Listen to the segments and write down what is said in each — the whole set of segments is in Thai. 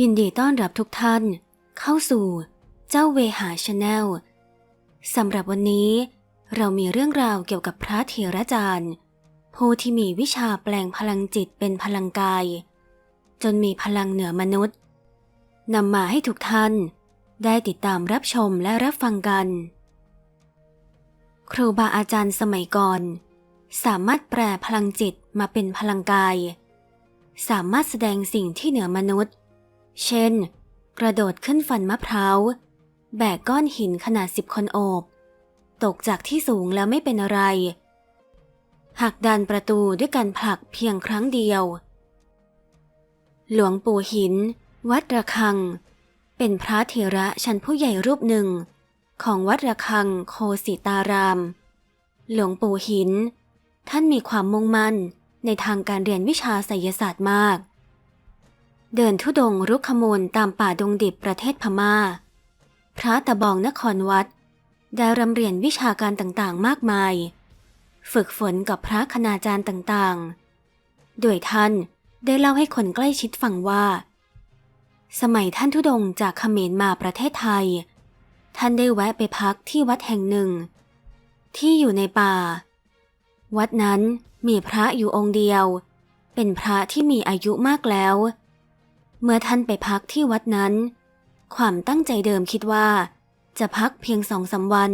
ยินดีต้อนรับทุกท่าน เข้าสู่เจ้าเวหาชาแนลสำหรับวันนี้ เรามีเรื่องราวเกี่ยวกับพระเถระจารย์ ผู้ที่มีวิชาแปลงพลังจิตเป็นพลังกาย จนมีพลังเหนือมนุษย์นำมาให้ทุกท่าน ได้ติดตามรับชมและรับฟังกัน ครูบาอาจารย์สมัยก่อน สามารถแปลพลังจิตมาเป็นพลังกาย สามารถแสดงสิ่งที่เหนือมนุษย์ เช่น กระโดดขึ้นฟันมะพร้าว แบกก้อนหินขนาดสิบคนโอบ ตกจากที่สูงแล้วไม่เป็นอะไร หักดันประตูด้วยการผลักเพียงครั้งเดียว หลวงปู่หิน วัดระฆัง เป็นพระเถระชั้นผู้ใหญ่รูปหนึ่ง ของวัดระฆังโคสิตาราม หลวงปู่หิน ท่านมีความมุ่งมั่นในทางการเรียนวิชาไสยศาสตร์มาก เดินทุดงรุกขมูลตามป่าดงดิบประเทศพม่า พระตะบองนครวัด ได้รำเรียนวิชาการต่างๆ มากมาย ฝึกฝนกับพระคณาจารย์ต่างๆ โดยท่านได้เล่าให้คนใกล้ชิดฟังว่า สมัยท่านทุดงจากเขมรมาประเทศไทย ท่านได้แวะไปพักที่วัดแห่งหนึ่ง ที่อยู่ในป่า วัดนั้นมีพระอยู่องค์เดียว เป็นพระที่มีอายุมากแล้ว เมื่อท่านไปพักที่วัดนั้น ความตั้งใจเดิมคิดว่า จะพักเพียงสองสาวัน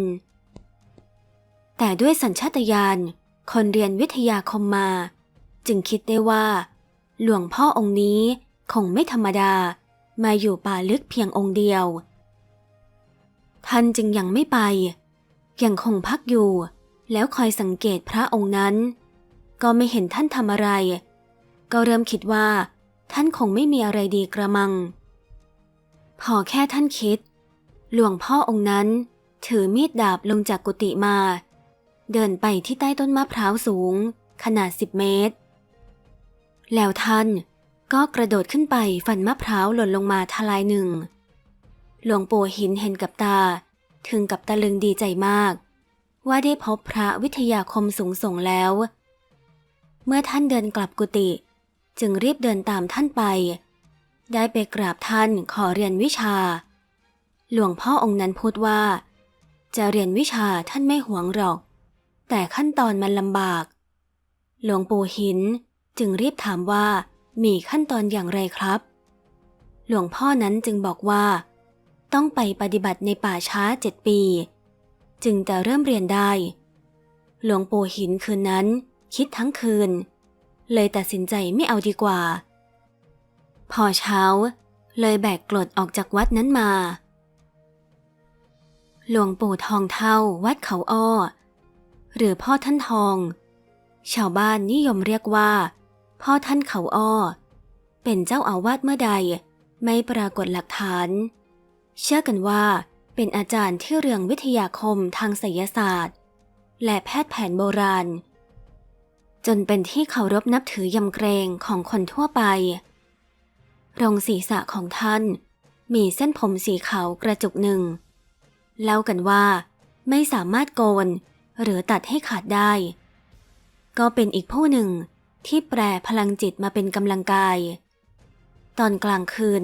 แต่ด้วยสัญชาตญาณคนเรียนวิทยาคมมา จึงคิดได้ว่า หลวงพ่อองค์นี้คงไม่ธรรมดามาอยู่ป่าลึกเพียงองค์เดียว ท่านจึงยังไม่ไป ยังคงพักอยู่ แล้วคอยสังเกตพระองค์นั้น ก็ไม่เห็นท่านทำอะไร ก็เริ่มคิดว่า ท่านคงไม่มีอะไรดีกระมัง พอแค่ท่านคิด หลวงพ่อองค์นั้น ถือมีดดาบลงจากกุฏิมา เดินไปที่ใต้ต้นมะพร้าวสูง ขนาดสิบเมตร แล้วท่านก็กระโดดขึ้นไปฟันมะพร้าวหล่นลงมาทลายหนึ่ง หลวงปู่หินเห็นกับตา ถึงกับตะลึงดีใจมาก ว่าได้พบพระวิทยาคมสูงส่งแล้ว เมื่อท่านเดินกลับกุฏิ จึงรีบเดินตามท่านไป ได้ไปกราบท่านขอเรียนวิชา หลวงพ่อองค์นั้นพูดว่า จะเรียนวิชาท่านไม่หวงหรอก แต่ขั้นตอนมันลำบาก หลวงปู่หินจึงรีบถามว่ามีขั้นตอนอย่างไรครับ หลวงพ่อนั้นจึงบอกว่า ต้องไปปฏิบัติในป่าช้าเจ็ดปี จึงจะเริ่มเรียนได้ หลวงปู่หินคืนนั้น คิดทั้งคืน เลยตัดสินใจไม่เอาดีกว่า พอเช้า เลยแบกกรดออกจากวัดนั้นมา หลวงปู่ทองเท่าวัดเขาอ้อ หรือพ่อท่านทอง ชาวบ้านนิยมเรียกว่า พ่อท่านเขาอ้อ เป็นเจ้าอาวาสเมื่อใดไม่ปรากฏหลักฐาน เชื่อกันว่าเป็นอาจารย์ที่เรื่องวิทยาคมทางไสยศาสตร์ และแพทย์แผนโบราณ จนเป็นที่เคารพนับถือยำเกรงของคนทั่วไปรงศีรษะของท่าน มีเส้นผมสีขาวกระจุกหนึ่ง เล่ากันว่า ไม่สามารถโกนหรือตัดให้ขาดได้ ก็เป็นอีกผู้หนึ่งที่แปรพลังจิตมาเป็นกำลังกาย ตอนกลางคืน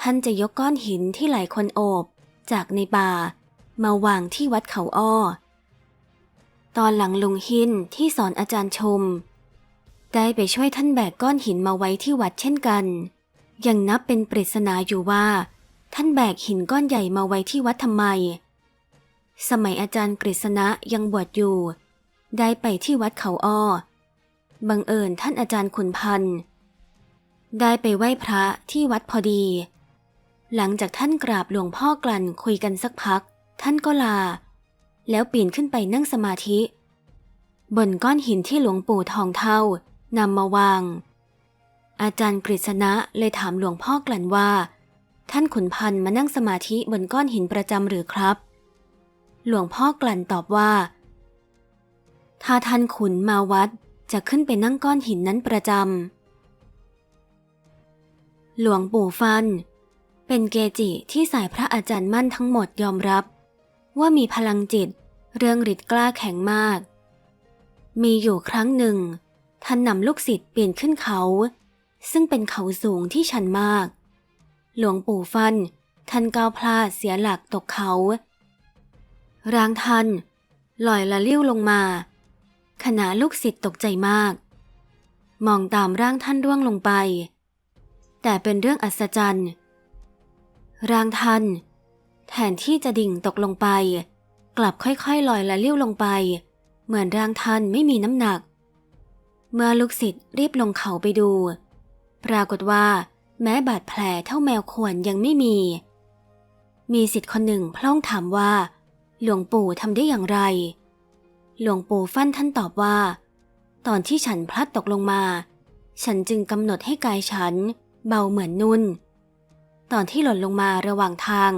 ท่านจะยกก้อนหินที่หลายคนโอบ จากในป่ามาวางที่วัดเขาอ้อ ตอนหลังลุงหินที่สอนอาจารย์ชม ได้ไปช่วยท่านแบกก้อนหินมาไว้ที่วัดเช่นกัน ยังนับเป็นปริศนาอยู่ว่า ท่านแบกหินก้อนใหญ่มาไว้ที่วัดทำไม สมัยอาจารย์กฤษณะยังบวชอยู่ ได้ไปที่วัดเขาอ้อ บังเอิญท่านอาจารย์ขุนพันธ์ได้ไปไหว้พระที่วัดพอดี หลังจากท่านกราบหลวงพ่อกลั่นคุยกันสักพัก ท่านก็ลา แล้วปีนขึ้นไปนั่งสมาธิ บนก้อนหินที่หลวงปู่ทองเท่านำมาวาง อาจารย์กฤษณะเลยถามหลวงพ่อกลั่นว่า ท่านขุนพันธ์มานั่งสมาธิบนก้อนหินประจำหรือครับ หลวงพ่อกลั่นตอบว่า ถ้าท่านขุนมาวัดจะขึ้นไปนั่งก้อนหินนั้นประจำหลวงปู่ฟัน เป็นเกจิที่สายพระอาจารย์มั่นทั้งหมดยอมรับ ว่ามีพลังจิต เรื่องฤทธิ์กล้าแข็งมาก มีอยู่ครั้งหนึ่ง ท่านนำลูกศิษย์ปีนขึ้นเขา ซึ่งเป็นเขาสูงที่ชันมาก หลวงปู่ฟัน ท่านก้าวพลาดเสียหลักตกเขา ร่างท่านลอยละลิ้วลงมา ขณะลูกศิษย์ตกใจมาก มองตามร่างท่านร่วงลงไป แต่เป็นเรื่องอัศจรรย์ ร่างท่าน แทนที่จะดิ่งตกลงไป กลับค่อยๆลอยและเลิ้ยวลงไป เหมือนร่างท่านไม่มีน้ำหนัก เมื่อลูกศิษย์รีบลงเขาไปดู ปรากฏว่า แม้บาดแผลเท่าแมวข่วนยังไม่มี มีสิทธิ์คนหนึ่งพล่องถามว่า หลวงปู่ทำได้อย่างไร หลวงปู่ฟั่นท่านตอบว่า ตอนที่ฉันพลัดตกลงมา ฉันจึงกำหนดให้กายฉัน เบาเหมือนนุ่น ตอนที่หล่นลงมาระหว่างทาง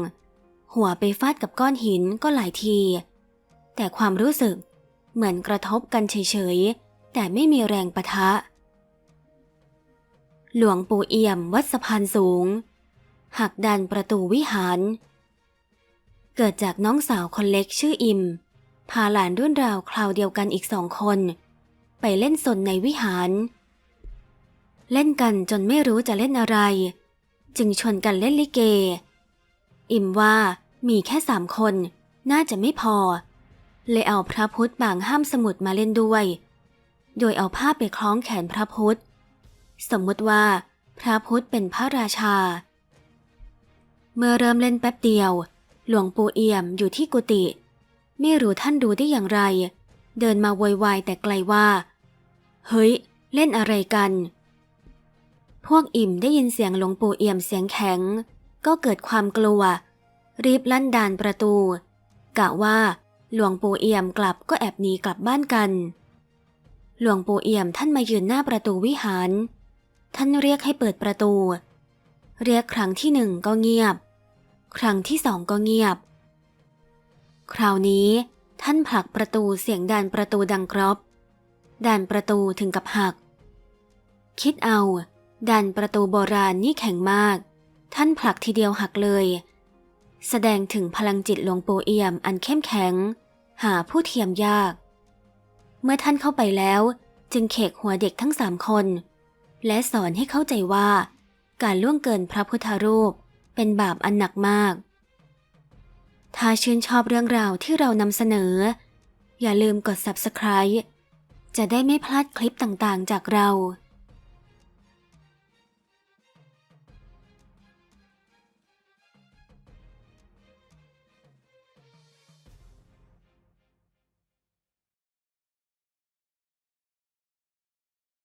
หัวไปฟาดกับก้อนหินก็หลายที แต่ความรู้สึกเหมือนกระทบกันเฉยๆ แต่ไม่มีแรงปะทะ หลวงปู่เอี่ยมวัดสะพานสูง หักดันประตูวิหาร เกิดจากน้องสาวคนเล็กชื่ออิม พาหลานรุ่นราวคราวเดียวกันอีกสองคน ไปเล่นสนในวิหาร เล่นกันจนไม่รู้จะเล่นอะไร จึงชวนกันเล่นลิเก อิมว่า มีแค่สามคน น่าจะไม่พอ เลยเอาพระพุทธบางห้ามสมุดมาเล่นด้วย โดยเอาผ้าไปคล้องแขนพระพุทธ สมมติว่า พระพุทธเป็นพระราชา เมื่อเริ่มเล่นแป๊บเดียว หลวงปู่เอี่ยมอยู่ที่กุฏิไม่รู้ท่านดูได้อย่างไร เดินมาโวยวายแต่ไกลว่า เฮ้ย เล่นอะไรกัน พวกอิ่มได้ยินเสียงหลวงปู่เอี่ยมเสียงแข็ง ก็เกิดความกลัว รีบลั่นดานประตู กะว่า หลวงปู่เอี่ยมกลับก็แอบหนีกลับบ้านกัน หลวงปู่เอี่ยมท่านมายืนหน้าประตูวิหาร ท่านเรียกให้เปิดประตู เรียกครั้งที่หนึ่งก็เงียบ ครั้งที่สองก็เงียบ คราวนี้ท่านผลักประตูเสียงดันประตูดังกรอบดันประตูถึงกับหัก คิดเอาดันประตูโบราณนี่แข็งมาก ท่านผลักทีเดียวหักเลย แสดงถึงพลังจิตหลวงปู่เอี่ยมอันเข้มแข็ง หาผู้เทียมยาก เมื่อท่านเข้าไปแล้ว จึงเขกหัวเด็กทั้งสามคน และสอนให้เข้าใจว่า การล่วงเกินพระพุทธรูปเป็นบาปอันหนักมาก ถ้าชื่นชอบเรื่องราวที่เรานำเสนอ อย่าลืมกด subscribe จะได้ไม่พลาดคลิปต่างๆจากเรา